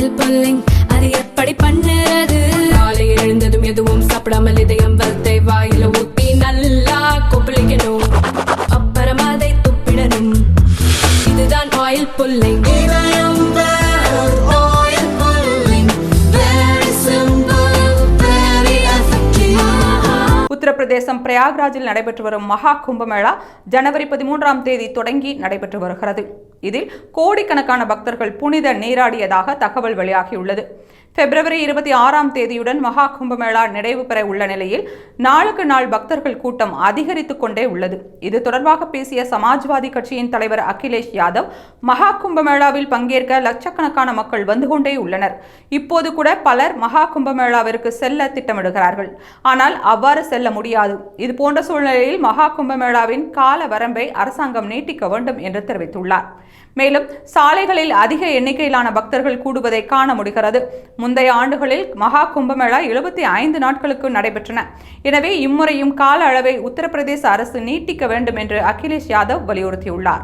Oil pulling அது எப்படி பண்ணுறது? காலை எழுந்ததும் எதுவும் சாப்பிடாமல் இதயம் வளர்த்தை வாயில ஊத்தி நல்லா கொப்பளிக்கணும். அப்புறம் அதை துப்பிடணும். இதுதான் ஆயில் புல்லிங் உத்தரப்பிரதேசம் பிரயாக்ராஜில் நடைபெற்று வரும் மகா கும்பமேளா ஜனவரி பதிமூன்றாம் தேதி தொடங்கி நடைபெற்று வருகிறது. இதில் கோடிக்கணக்கான பக்தர்கள் புனித நீராடியதாக தகவல் வெளியாகியுள்ளது. பிப்ரவரி இருபத்தி ஆறாம் தேதியுடன் மகா கும்பமேளா நிறைவு பெற உள்ள நிலையில் நாளுக்கு நாள் பக்தர்கள் கூட்டம் அதிகரித்துக் கொண்டே உள்ளது. இது தொடர்பாக பேசிய சமாஜ்வாதி கட்சியின் தலைவர் அகிலேஷ் யாதவ் மகா கும்பமேளாவில் பங்கேற்க லட்சக்கணக்கான மக்கள் வந்து கொண்டே உள்ளனர். இப்போது கூட பலர் மகா கும்பமேளாவிற்கு செல்ல திட்டமிடுகிறார்கள். ஆனால் அவ்வாறு செல்ல முடியாது. இது போன்ற சூழ்நிலையில் மகா கும்பமேளாவின் கால வரம்பை அரசாங்கம் நீட்டிக்க வேண்டும் என்று தெரிவித்துள்ளார். மேலும் சாலைகளில் அதிக எண்ணிக்கையிலான பக்தர்கள் கூடுவதை காண முடிகிறது. முந்தைய ஆண்டுகளில் மகா கும்பமேளா எழுபத்தி ஐந்து நாட்களுக்கு நடைபெற்றன. எனவே இம்முறையும் கால அளவை உத்தரப்பிரதேச அரசு நீட்டிக்க வேண்டும் என்று அகிலேஷ் யாதவ் வலியுறுத்தியுள்ளார்.